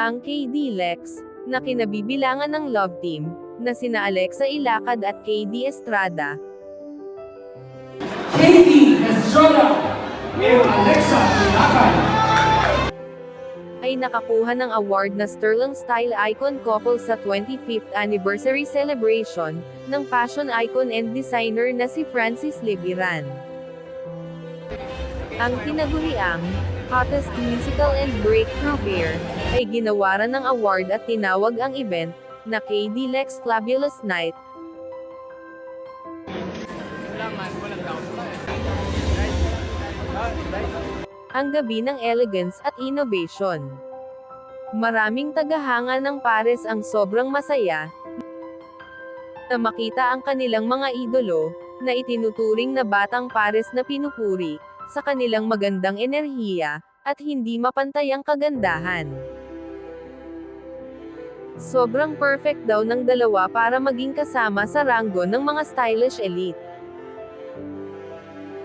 Ang KD Lex, na kinabibilangan ng love team, na sina Alexa Ilacad at KD Estrada, Katie Estrada and Alexa Ilacad. ay nakakuha ng award na Sterling Style Icon Couple sa 25th anniversary celebration ng fashion icon and designer na si Francis Libiran. Ang tinaguriang Hottest Musical and Breakthrough Pair ay ginawaran ng award at tinawag ang event na KD Lex Fabulous Night ang gabi ng elegance at innovation. Maraming tagahanga ng pares ang sobrang masaya na makita ang kanilang mga idolo, na itinuturing na batang pares na pinupuri, sa kanilang magandang enerhiya, at hindi mapantay ang kagandahan. Sobrang perfect daw ng dalawa para maging kasama sa ranggo ng mga stylish elite.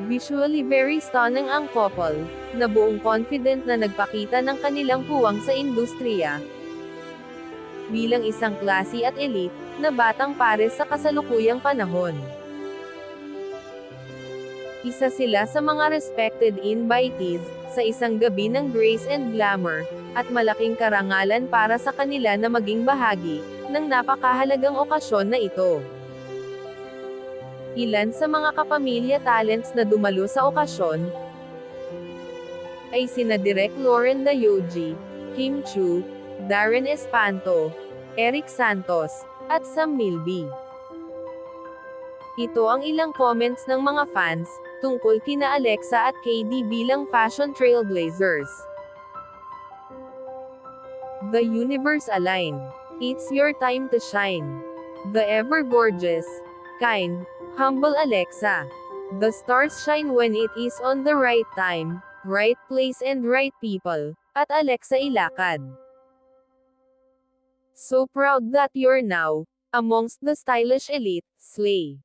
Visually very stunning ang couple, na buong confident na nagpakita ng kanilang puwang sa industriya. Bilang isang classy at elite, na batang pares sa kasalukuyang panahon. Isa sila sa mga respected invitees, sa isang gabi ng grace and glamour, at malaking karangalan para sa kanila na maging bahagi, ng napakahalagang okasyon na ito. Ilan sa mga kapamilya talents na dumalo sa okasyon, ay sina Direk Lauren Dayoji, Kim Chu, Darren Espanto, Eric Santos, at Sam Milby. Ito ang ilang comments ng mga fans, tungkol kina Alexa at KD bilang fashion trailblazers. The universe aligned. It's your time to shine. The ever gorgeous, kind, humble Alexa. The stars shine when it is on the right time, right place and right people, at Alexa Ilacad. So proud that you're now, amongst the stylish elite, slay.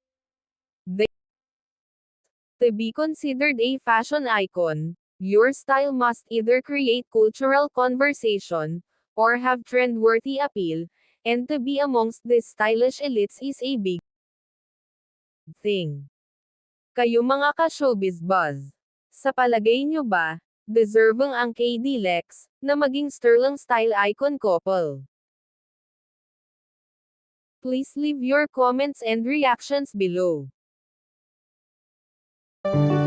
To be considered a fashion icon, your style must either create cultural conversation, or have trend-worthy appeal, and to be amongst these stylish elites is a big thing. Kayo mga ka-showbiz buzz. Sa palagay nyo ba, deserving ang KD Lex, na maging Sterling style icon couple? Please leave your comments and reactions below. thank you